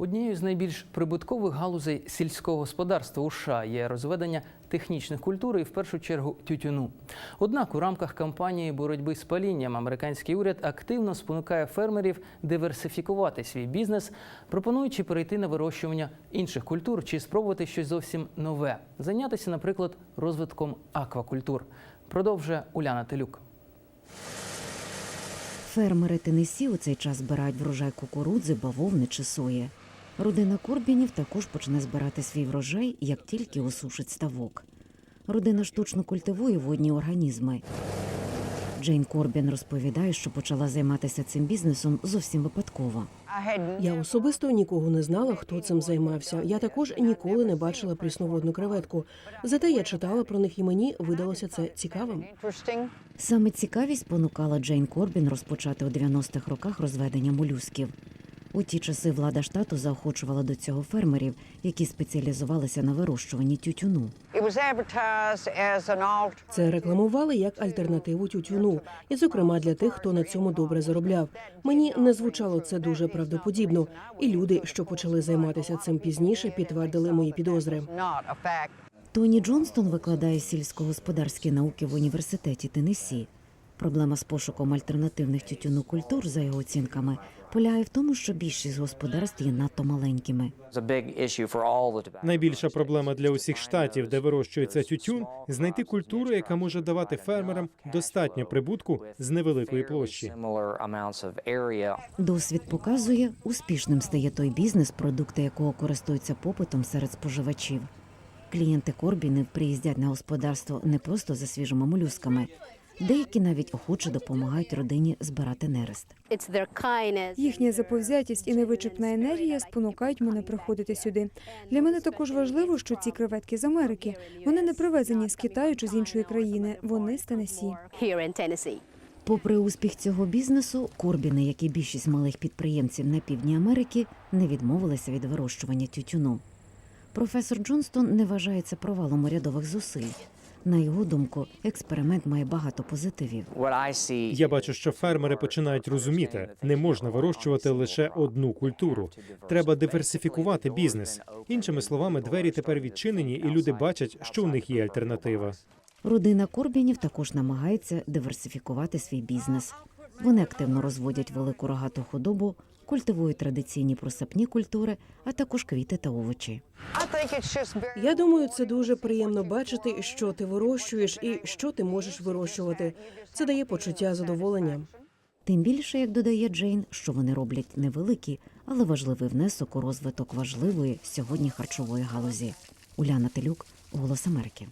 Однією з найбільш прибуткових галузей сільського господарства у США є розведення технічних культур і в першу чергу тютюну. Однак у рамках кампанії боротьби з палінням американський уряд активно спонукає фермерів диверсифікувати свій бізнес, пропонуючи перейти на вирощування інших культур чи спробувати щось зовсім нове, зайнятися, наприклад, розвитком аквакультур. Продовжує Уляна Телюк. Фермери Тенесі у цей час збирають врожай кукурудзи, бавовни чи сої. Родина Корбінів також почне збирати свій врожай, як тільки осушить ставок. Родина штучно культивує водні організми. Джейн Корбін розповідає, що почала займатися цим бізнесом зовсім випадково. Я особисто нікого не знала, хто цим займався. Я також ніколи не бачила прісноводну креветку. Зате я читала про них і мені видалося це цікавим. Саме цікавість понукала Джейн Корбін розпочати у 90-х роках розведення молюсків. У ті часи влада штату заохочувала до цього фермерів, які спеціалізувалися на вирощуванні тютюну. Це рекламували як альтернативу тютюну, і зокрема для тих, хто на цьому добре заробляв. Мені не звучало це дуже правдоподібно, і люди, що почали займатися цим пізніше, підтвердили мої підозри. Тоні Джонстон викладає сільськогосподарські науки в університеті Теннессі. Проблема з пошуком альтернативних тютюнокультур, за його оцінками, полягає в тому, що більшість господарств є надто маленькими. Найбільша проблема для усіх штатів, де вирощується тютюн, знайти культуру, яка може давати фермерам достатньо прибутку з невеликої площі. Досвід показує, успішним стає той бізнес, продукти якого користуються попитом серед споживачів. Клієнти Корбінів приїздять на господарство не просто за свіжими молюсками. Деякі навіть охоче допомагають родині збирати нерест. Їхня заповзятість і невичерпна енергія спонукають мене приходити сюди. Для мене також важливо, що ці креветки з Америки. Вони не привезені з Китаю чи з іншої країни. Вони з Tennessee. Попри успіх цього бізнесу, Корбіни, як і більшість малих підприємців на півдні Америки, не відмовилися від вирощування тютюну. Професор Джонстон не вважає це провалом урядових зусиль. На його думку, експеримент має багато позитивів. Я бачу, що фермери починають розуміти, не можна вирощувати лише одну культуру. Треба диверсифікувати бізнес. Іншими словами, двері тепер відчинені, і люди бачать, що у них є альтернатива. Родина Корбінів також намагається диверсифікувати свій бізнес. Вони активно розводять велику рогату худобу, культивують традиційні просапні культури, а також квіти та овочі. Я думаю, це дуже приємно бачити, що ти вирощуєш і що ти можеш вирощувати. Це дає почуття задоволення. Тим більше, як додає Джейн, що вони роблять невеликий, але важливий внесок у розвиток важливої сьогодні харчової галузі. Уляна Телюк, Голос Америки.